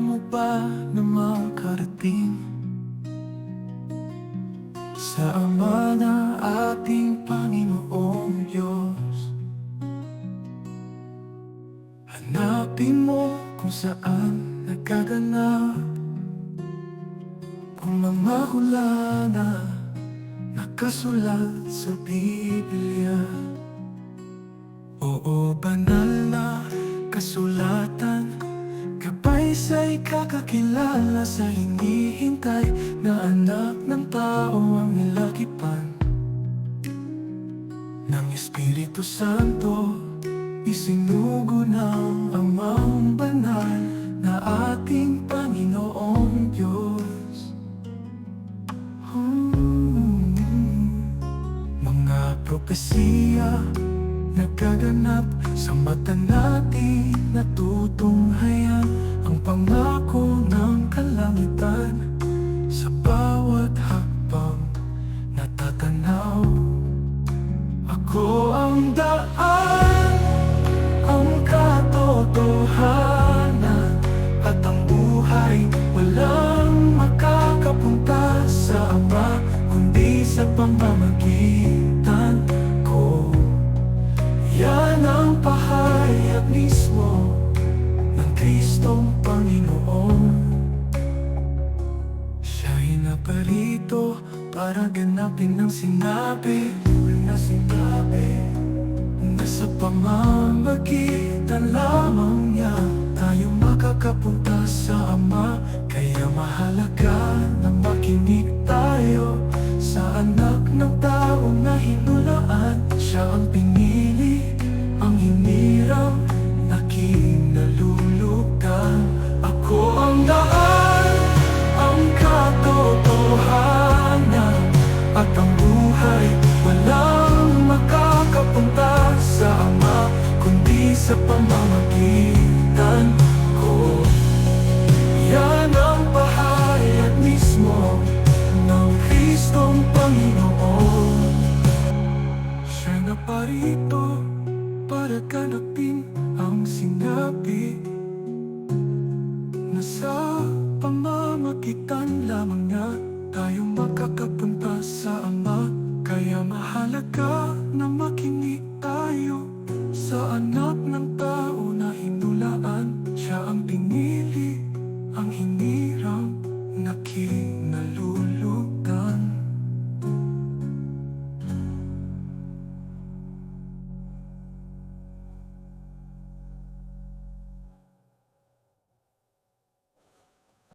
mo ba na makarating? Sa Ama na ating Panginoong Diyos. Hanapin mo kung saan nagaganap. Ang mga hula na nakasulat sa Biblia. Oo, banal na kasulatan Gabay sa'y kakakilala sa hinihintay Na anak ng tao ang nilakipan Ng Espiritu Santo Isinugo ng Amang Banal Na ating Panginoong Diyos Hmm. Mga propesiya Nagaganap sa mata natin Natutunghayan kalangitan Sa bawat hakbang natatanaw Ako ang daan Ang katotohanan At ang buhay Walang makakapunta sa Ama Kundi sa pamamagitan ko. Yan ang pahayag mismo ng Kristong para ganapin ang sinabi. Na sinabi. Na sa pamamagitan sa pamamagitan ko. Yan ang pahayag mismo ng Kristong Panginoon. Siya na parito para ganapin ang sinabi Na sa pamamagitan lamang niya tayo makakapunta sa Ama. Kaya mahalaga na makinig ang hinirang, na kinalulugan